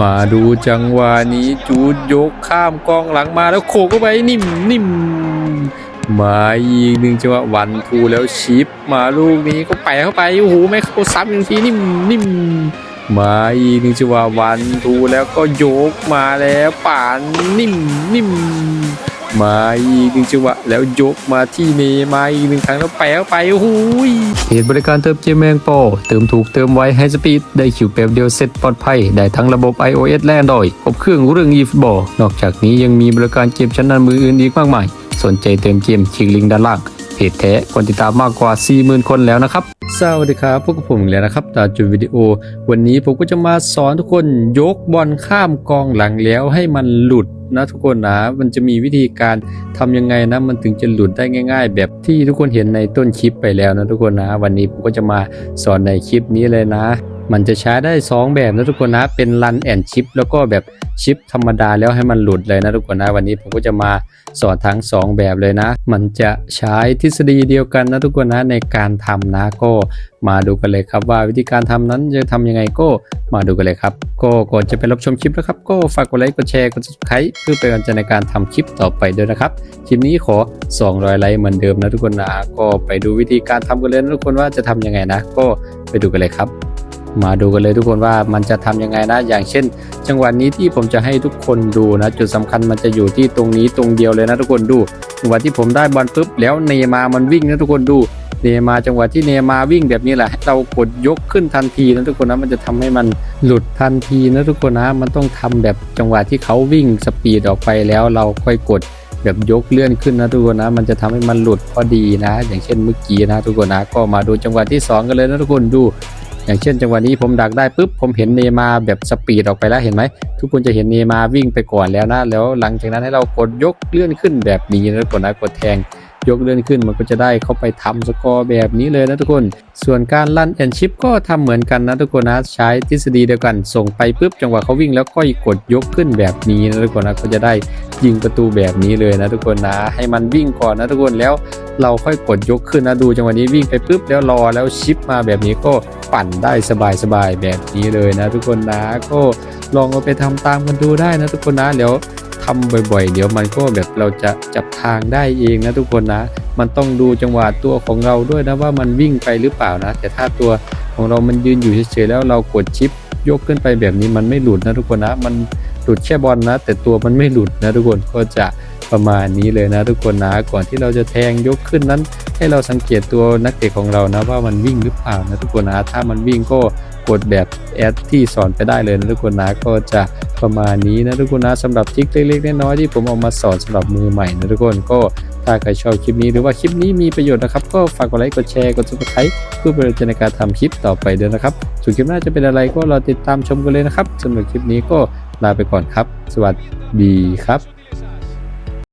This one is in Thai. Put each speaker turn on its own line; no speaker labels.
มาดูจังหวะนี้จูดยกข้ามกองหลังมาแล้วโขกเข้าไปนิ่มนิ่มมาอีกหนึ่งจังหวะวันทูแล้วชิปมาลูกนี้ก็ไปเข้าไปโอ้โหแม่เขาซ้ำอีกทีนิ่มนิ่มมาอีกหนึ่งจังหวะวันทูแล้วก็โยกมาแล้วป่านนิ่มนิ่ม มาอีกหนึ่งจังหวะแล้วยกมาที่เนมาอีกหนึ่งครั้งแล้วไปเข้าไปโอ้โหเพจบริการเติมเกมแมงโปรเติมถูกเติมไวให้สปีดได้คิวแป๊บเดียวเสร็จปลอดภัย ได้ทั้งระบบ iOS และ Android ครบเครื่องเรื่อง eFootball นอกจากนี้ยังมีบริการเกมชั้นนำมืออื่นอีกมากมาย สนใจเติมเกมคลิกลิงก์ด้านล่างเพจแท้คนติดตามมากกว่า 40,000 คนแล้วนะครับ สวัสดีครับพวกบผมอีกแล้วนะครับตาจุดวิดีโอ วันนี้ผมก็จะมาสอนทุกคนยกบอลข้ามกองหลังแล้วให้มันหลุด นะทุกคนนะมันจะมีวิธีการทำยังไงนะมันถึงจะหลุดได้ง่าย ๆ แบบที่ทุกคนเห็นในต้นคลิปไปแล้วนะทุกคนนะ วันนี้ผมก็จะมาสอนในคลิปนี้เลยนะ มันจะใช้ได้ 2 แบบนะทุกคนนะเป็นรันแอนชิปแล้วก็แบบชิปธรรมดาแล้วให้มันหลุดเลยนะทุกคนนะวันนี้ผมก็จะมาสอนทั้ง 2 แบบเลยนะ มันจะใช้ทฤษฎีเดียวกันนะทุกคนนะในการทำนะก็มาดูกันเลยครับว่าวิธีการทำนั้นจะทำยังไงก็มาดูกันเลยครับ ก็ก่อนจะไปรับชมคลิปนะครับ ก็ฝากกดไลค์กดแชร์กด subscribe เพื่อเป็นกำลังใจในการทำคลิปต่อไปด้วยนะครับคลิปนี้ขอ 200 ไลค์เหมือนเดิมนะทุกคนนะก็ไปดูวิธีการทำกันเลยนะทุกคนว่าจะทำยังไงนะ ก็ไปดูกันเลยครับ มาดูกันเลยทุกคนว่ามันจะทำยังไงนะ อย่างเช่น จังหวะนี้ที่ผมจะให้ทุกคนดูนะ จุดสำคัญมันจะอยู่ที่ตรงนี้ตรงเดียวเลยนะทุกคนดู จังหวะที่ผมได้บอลปุ๊บแล้วเนย์มามันวิ่งนะทุกคนดูเนย์มาจังหวะที่เนย์มาวิ่งแบบนี้แหละให้เรากดยกขึ้นทันทีนะทุกคนนะมันจะทำให้มันหลุดทันทีนะทุกคนนะมันต้องทำแบบจังหวะที่เขาวิ่งสปีดออกไปแล้วเราค่อยกดแบบยกเลื่อนขึ้นนะทุกคนนะ มันจะทำให้มันหลุดพอดีนะ อย่างเช่นเมื่อกี้นะทุกคนนะก็มาดูจังหวะที่สองกันเลยนะทุกคนดู อย่างเช่น จังหวะนี้ผมดักได้ปุ๊บผมเห็นเนยมาแบบสปีดออกไปแล้วเห็นไหมทุกคนจะเห็นเนยมาวิ่งไปก่อนแล้วนะแล้วหลังจากนั้นให้เรากดยกเลื่อนขึ้นแบบนี้แล้วกคนนะกดแทง ยกเลื่อนขึ้นมันก็จะได้เข้าไปทำสกอร์แบบนี้เลยนะทุกคน ส่วนการลั่นแอนชิปก็ทำเหมือนกันนะทุกคนนะใช้ทฤษฎีเดียวกัน ส่งไปปุ๊บจังหวะเขาวิ่งแล้วค่อยกดยกขึ้นแบบนี้นะทุกคนนะก็จะได้ยิงประตูแบบนี้เลยนะทุกคนนะ ให้มันวิ่งก่อนนะทุกคนแล้วเราค่อยกดยกขึ้นนะดูจังหวะนี้วิ่งไปปุ๊บแล้วรอแล้วชิปมาแบบนี้ก็ปั่นได้สบายๆแบบนี้เลยนะทุกคนนะก็ลองเอาไปทำตามกันดูได้นะทุกคนนะเดี๋ยว ทำบ่อยๆ เดี๋ยวมันก็แบบเราจะจับทางได้เองนะทุกคนนะ มันต้องดูจังหวะตัวของเราด้วยนะว่ามันวิ่งไปหรือเปล่านะ แต่ถ้าตัวของเรามันยืนอยู่เฉยๆแล้วเรากดชิปยกขึ้นไปแบบนี้มันไม่หลุดนะทุกคนนะ มันหลุดแค่บอลนะ แต่ตัวมันไม่หลุดนะทุกคนก็จะประมาณนี้เลยนะทุกคนนะก่อนที่เราจะแทงยกขึ้นนั้น ให้เราสังเกตตัวนักเตะของเรานะว่ามันวิ่งหรือเปล่านะทุกคนนะถ้ามันวิ่งก็กดแบบแอดที่สอนไปได้เลยนะทุกคนนะก็จะประมาณนี้นะทุกคนนะสำหรับทริคเล็กๆน้อยๆที่ผมเอามาสอนสำหรับมือใหม่นะทุกคนก็ถ้าใครชอบคลิปนี้หรือว่าคลิปนี้มีประโยชน์นะครับ ก็ฝากกดไลค์กดแชร์กด subscribe เพื่อเป็นกำลังใจในการทำคลิปต่อไปด้วยนะครับส่วนคลิปหน้าจะเป็นอะไรก็รอติดตามชมกันเลยนะครับสำหรับคลิปนี้ก็ลาไปก่อนครับ สวัสดีครับ